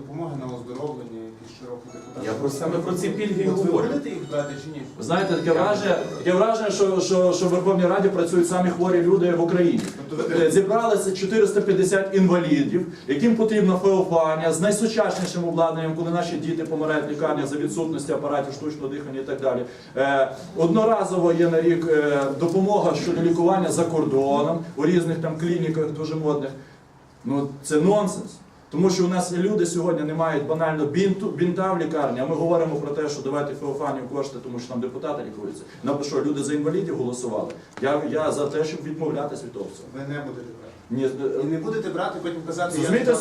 допомоги на оздоровлення, якісь широкі депутати. Я про саме про ці пільги і От ви говорю. будете їх брати чи ні? Ви знаєте, таке враження, таке враження, що, що, що в Верховній Раді працюють самі хворі люди в Україні. Тобто ви Е, Зібралися 450 інвалідів, яким потрібно феофанія з найсучаснішим обладнанням, коли наші діти помирають в лікарнях за відсутності апаратів штучного дихання і так далі. Е, Одноразово є на рік е, допомога щодо лікування за кордоном у різних там клініках дуже модних. Ну це нонсенс. Тому що у нас люди сьогодні не мають банально бінту, бінта в лікарні, а ми говоримо про те, що давайте Феофанію кошти, тому що там депутати лікуються. Нам що, люди за інвалідів голосували? Я, я за те, щоб відмовлятися від того ви не будете брати. Ні, І не будете брати, потім казати, Розумієте,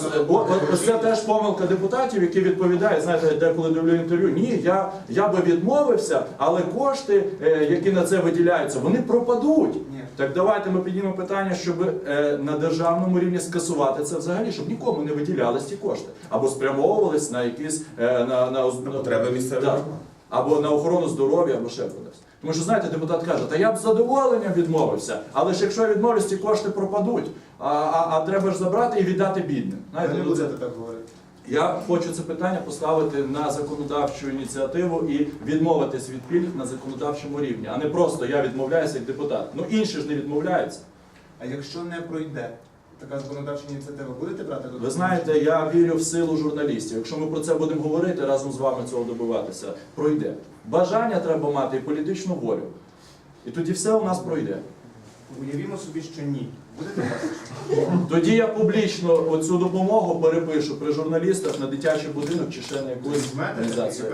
ось це теж помилка депутатів, які відповідають, знаєте, деколи дивлю інтерв'ю. Ні, я, я би відмовився, але кошти, е, які на це виділяються, вони пропадуть. Ні. Так давайте ми піднімемо питання, щоб е, на державному рівні скасувати це взагалі, щоб нікому не виділялись ті кошти або спрямовувались на якісь е, на, на, На потреби місцевих Так. або на охорону здоров'я, або ще кудись. Тому що знаєте, депутат каже, та я б з задоволенням відмовився, але ж якщо я відмовлюсь, ті кошти пропадуть. А, а, а треба ж забрати і віддати бідним. Знаєте, не ну, будете так говорити. я хочу це питання поставити на законодавчу ініціативу і відмовитись від пільг на законодавчому рівні, а не просто я відмовляюся як депутат. Ну інші ж не відмовляються. А якщо не пройде така законодавча ініціатива, будете брати до Ви знаєте, я вірю в силу журналістів. Якщо ми про це будемо говорити, разом з вами цього добиватися, пройде. Бажання треба мати і політичну волю. І тоді все у нас пройде. Уявімо собі, що ні. Будете брати? Тоді я публічно оцю допомогу перепишу при журналістах на дитячий будинок чи ще на якусь організацію.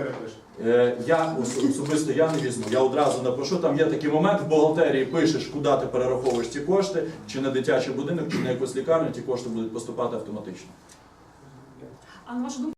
Е, Я ос- особисто я не візьму. Я одразу напишу. Там є такий момент в бухгалтерії. Пишеш, куди ти перераховуєш ці кошти, чи на дитячий будинок, чи на якусь лікарню. Ті кошти будуть поступати автоматично. А на вашу думку,